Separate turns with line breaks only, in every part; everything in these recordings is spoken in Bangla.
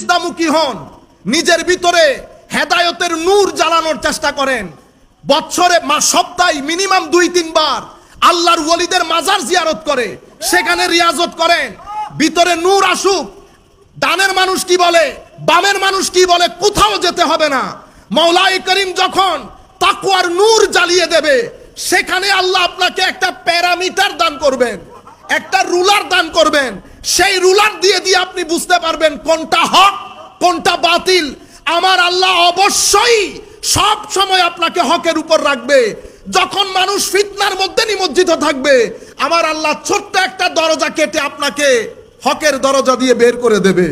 সিজদামুখী হন, নিজের ভিতরে হেদায়তের নূর জ্বালানোর চেষ্টা করেন। বছরে মা সপ্তাহে মিনিমাম দুই, তিনবার আল্লাহর ওলিদের মাজার জিয়ারত করে, সেখানে রিয়াজত করেন। ভিতরে নূর আসুক, ডানের মানুষ কি বলে, বামের মানুষ কি বলে, কোথাও যেতে হবে না। মৌলাই করিম যখন তাকুয়ার নূর জ্বালিয়ে দেবে, সেখানে আল্লাহ আপনাকে একটা প্যারামিটার দান করবেন একটা রুলার দান করবেন সেই রুলার দিয়ে দিয়ে আপনি বুঝতে পারবেন কোনটা হক, কোনটা বাতিল। আমার আল্লাহ অবশ্যই সব সময় আপনাকে হকের উপর রাখবে। যখন মানুষ ফিতনার মধ্যে নিমজ্জিত থাকবে, আমার আল্লাহ ছোট্ট একটা দরজা কেটে আপনাকে হকের দরজা দিয়ে বের করে দেবে।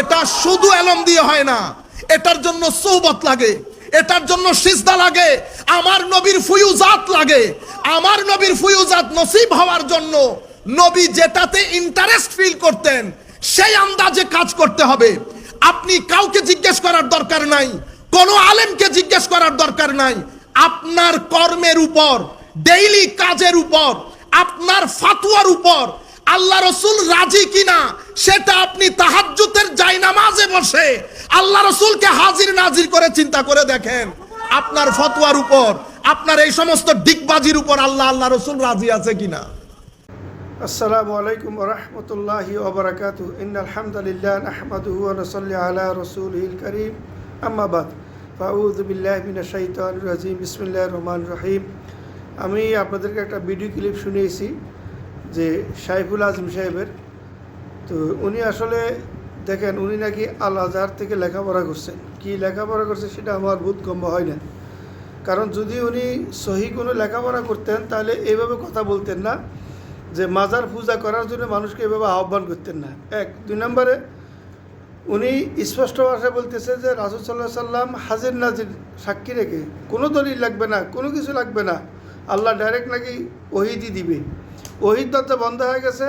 এটা শুধু এলম দিয়ে হয় না, এটার জন্য সৌবত লাগে, এটার জন্য সিজদা লাগে, আমার নবীর ফুয়ুজাত লাগে। আমার নবীর ফুয়ুজাত নসিব হওয়ার জন্য নবী যেটাতে ইন্টারেস্ট ফিল করতেন, সেই আন্দাজে কাজ করতে হবে। আপনি কাউকে জিজ্ঞেস করার দরকার নাই, কোনো আলেমকে জিজ্ঞেস করার দরকার নাই। আপনার কর্মের উপর ডেইলি কাজের উপর, আপনার ফাতুয়ার উপর, আল্লাহ রসুল রাজি কিনা, সেটা আপনি তাহাজ্জুতের জায়নামাজে বসে আল্লাহ রসুলকে হাজির নাজির করে চিন্তা করে দেখেন। আপনার ফতোয়ার উপর, আপনার এই সমস্ত ডিগবাজির উপর আল্লাহ আল্লাহ রসুল রাজি আছে কিনা?
আসসালামু আলাইকুম রহমতুল্লাহি ওবরাকাতু ইন আলহামদুলিল্লাহ নাহমাদুহু ওয়া নসাল্লি আলা রাসূলিল কারীম। আম্মা বাদ। ফাউযু বিল্লাহি মিনাশ শাইতানির রাজিম। বিসমিল্লাহির রহমানির রহিম। আমি আপনাদেরকে একটা ভিডিও ক্লিপ শুনিয়েছি যে সাইফুল আজম সাহেবের। তো উনি আসলে দেখেন, উনি নাকি আল আজহার থেকে লেখাপড়া করছেন। কি লেখাপড়া করছে সেটা আমার বোধগম্য হয় না। কারণ যদি উনি সহি কোনো লেখাপড়া করতেন, তাহলে এইভাবে কথা বলতেন না। যে মাজার পূজা করার জন্য মানুষকে এভাবে আহ্বান করতেন না। এক। দুই নম্বরে, উনি স্পষ্ট ভাষায় বলতেছে যে রাসুল সাল্লাহ সাল্লাম হাজির নাজির সাক্ষী রেখে কোনো দলিল লাগবে না, কোনো কিছু লাগবে না। আল্লাহ ডাইরেক্ট নাকি ওহিদি দিবে। ওহিদ দরজা বন্ধ হয়ে গেছে,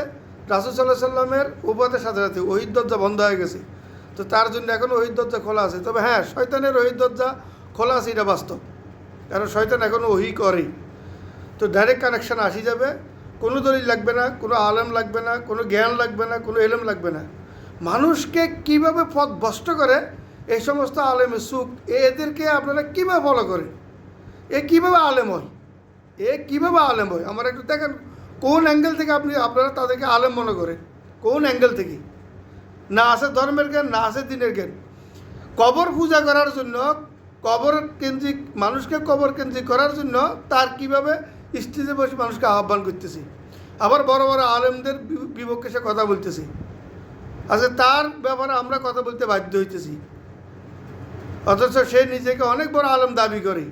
রাসুল সাল্লাহ সাল্লামের উপাদের সাথে সাথে ওহিদ দরজা বন্ধ হয়ে গেছে। তো তার জন্য এখন ওহিদ দরজা খোলা আছে। তবে হ্যাঁ শয়তানের ওহিদ দরজা খোলা আছে এটা বাস্তব। কারণ শয়তান এখন ওহি করে তো ডাইরেক্ট কানেকশান আসি যাবে। কোনো দলিল লাগবে না, কোনো আলেম লাগবে না, কোনো জ্ঞান লাগবে না, কোনো এলেম লাগবে না। মানুষকে কীভাবে পথ ভ্রষ্ট করে? এই সমস্ত আলেমের সুখ এদেরকে আপনারা কীভাবে ফলো করেন? এ কীভাবে আলেম হয়? এ কীভাবে আলেম হয়? আমার একটু দেখেন, কোন অ্যাঙ্গেল থেকে আপনি, আপনারা তাদেরকে আলেম মনে করেন? কোন অ্যাঙ্গেল থেকে? না আছে ধর্মের জ্ঞান, না আছে দিনের জ্ঞান। কবর পূজা করার জন্য, কবর কেন্দ্রিক, মানুষকে কবর কেন্দ্রিক করার জন্য তার কীভাবে স্টেজে বসে মানুষকে আহ্বান করতেছি। আবার বড় বড় আলেমদের বিপক্ষে সে কথা বলতেছি। আচ্ছা তার ব্যাপারে আমরা কথা বলতে বাধ্য হইতেছি। অথচ সে নিজেকে অনেক বড় আলেম দাবি করে।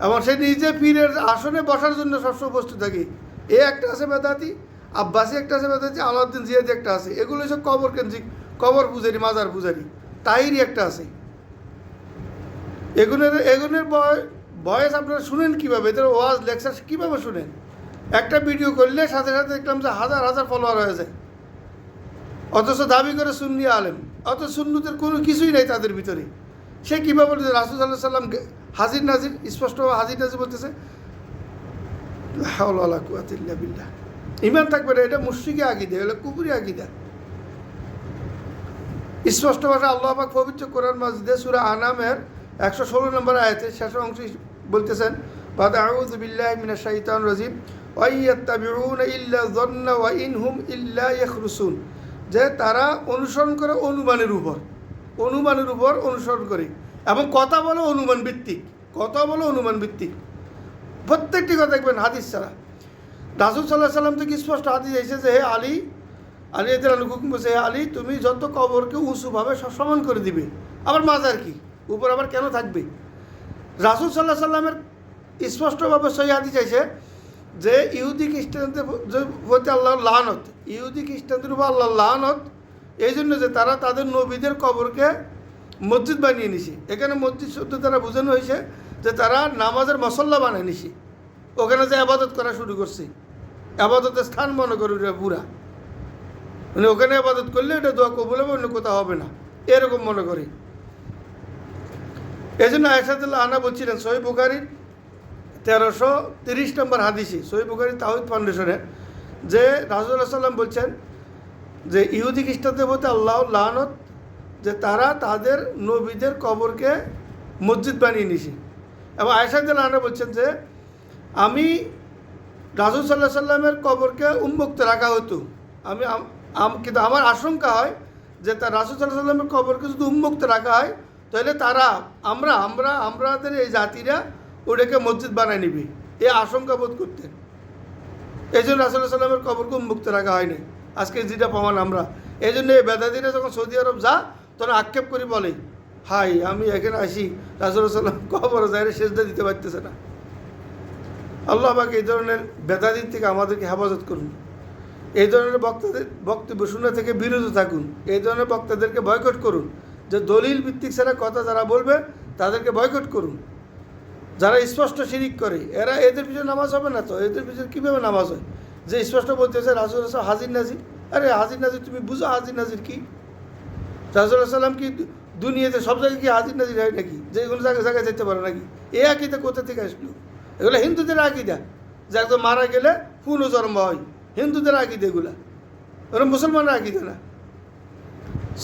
এবং সে নিজে পীরের আসনে বসার জন্য সবসময় উপস্থিত থাকে। এ একটা আছে বেদাতি, আব্বাসি একটা আছে বেদাতি, আলাউদ্দিন জিয়াদি একটা আছে। এগুলো সব কবর কেন্দ্রিক, কবর পূজারি, মাজার পূজারি। তাইরই একটা আছে। এগুনের এগুনের বয় বয়স আপনারা শুনেন কীভাবে? এদের ওয়াজ, লেকচার কীভাবে শুনেন? একটা ভিডিও করলে সাথে সাথে দেখলাম যে হাজার হাজার ফলোয়ার হয়ে যায়। অথচ দাবি করে সুন্নি আলেম। অথচ সুন্নুদের কোনো কিছুই নেই তাদের ভিতরে। সে কীভাবে বলছে রাসুল সাল্লাহ সাল্লাম হাজির নাজির, স্পষ্টভাবে হাজির নাজির বলতেছে ইমান থাকবে না, এটা মুশ্রিকে আকিদা এগুলো কুকুরি আকিদা। স্পষ্ট ভাষা আল্লাহ পবিত্র কোরআন মাসজিদে সুরা আনামের একশো ষোলো নম্বর আয়াতে শেষ অংশ বলতেছেন, বাদ বিল্লাহি মিনাশ শাইতানির রাজিম ওয়া ইল্লা যন্না ওয়া ইনহুম ইল্লা ইয়াখরুসুন। যে তারা অনুসরণ করে অনুমানের উপর অনুমানের উপর অনুসরণ করে। এবং কথা বলে অনুমান ভিত্তিক, কথা বলে অনুমান ভিত্তিক। প্রত্যেকটি কথা দেখবেন হাদিস ছাড়া। রাসুল সাল্লাহ সাল্লাম থেকে স্পষ্ট হাদিস এসেছে যে, হে আলী আলী এদের হুকুম বলছে হে আলী, তুমি যত কবরকে উঁচুভাবে সমান করে দিবে, আবার মাজার কি? উপর আবার কেন থাকবে? রাসুল সাল্লাহ সাল্লামের স্পষ্টভাবে হাদিস চাইছে যে ইহুদি খ্রিস্টানদের প্রতি আল্লাহ লানত ইহুদি খ্রিস্টানদের উপর আল্লাহ লানত এই জন্য যে তারা তাদের নবীদের কবরকে মসজিদ বানিয়ে নিছে। এখানে মসজিদ শব্দ তারা বোঝানো হয়েছে যে তারা নামাজের মশল্লা বানিয়ে নিছে। ওখানে যে আবাদত করা শুরু করছে। আবাদতের স্থান মনে করে পুরা। মানে ওখানে আবাদত করলে এটা দোয়া কবুল হবে, অন্য কোথাও হবে না। এরকম মনে করি। এই জন্য আয়সাদুল্লাহ আনা বলছিলেন, সহি বুখারির তেরোশো তিরিশ নম্বর হাদিসি সহি বুখারি তাহিদ ফাউন্ডেশনে যে রাজুল্লাহ সাল্লাম বলছেন যে ইহুদি খ্রিস্টানদের মধ্যে আল্লাহ লানত, যে তারা তাদের নবীদের কবরকে মসজিদ বানিয়ে নিছে এবং আয়সাদ্দিন আনা বলছেন যে, আমি রাজু সাল্লাহ সাল্লামের কবরকে উন্মুক্ত রাখা হতো। আমি কিন্তু আমার আশঙ্কা হয় যে তার রাসুল সাল্লাহ সাল্লামের কবরকে যদি উন্মুক্ত রাখা হয় তাহলে তারা, আমরা আমরা আমাদের এই জাতিরা ওটাকে মসজিদ বানায় নিবি। এ আশঙ্কা বোধ করতেন। এই জন্য রাসুল্লাহ সাল্লামের কবরকে উন্মুক্ত রাখা হয়নি। আজকে যেটা প্রমাণ আমরা। এই জন্য এই বেদাদিরা যখন সৌদি আরব যা তখন আক্ষেপ করি বলে, হাই, আমি এখানে আসি। রাসুল্লাহ সাল্লাম কবর যায় সেজদা দিতে পারতেছে না। আল্লাহ আমাকে এই ধরনের বেদাদির থেকে আমাদেরকে হেফাজত করুন। এই ধরনের বক্তাদের বক্তব্য শোনা থেকে বিরত থাকুন। এই ধরনের বক্তাদেরকে বয়কট করুন। যে দলিল ভিত্তিক ছাড়া কথা যারা বলবে, তাদেরকে বয়কট করুন। যারা স্পষ্ট শিরিক করে, এরা এদের পিছনে নামাজ হবে না তো? এদের পিছনে কীভাবে নামাজ হয়? যে স্পষ্ট বলতেছে রাসুল সাহেব হাজির নাজির। আরে, হাজির নাজির তুমি বুঝো হাজির নাজির কি? রাসুল সাল্লাম কি দুনিয়াতে সব জায়গায় কি হাজির নাজির হয় নাকি? যে কোনো জায়গায় জায়গায় যেতে পারে নাকি? এ আকিদা কোথা থেকে আসলো? এগুলো হিন্দুদের আকিদা। যে একদম মারা গেলে পুনর্জন্ম হয়। হিন্দুদের আকিদা এগুলা। ওরা মুসলমানের আকিদা না।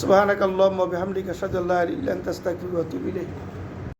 সুবাহ আল্লাহ বিহামদিকা তাস্তাগফিরুকা ওয়া আতুবু ইলাইক।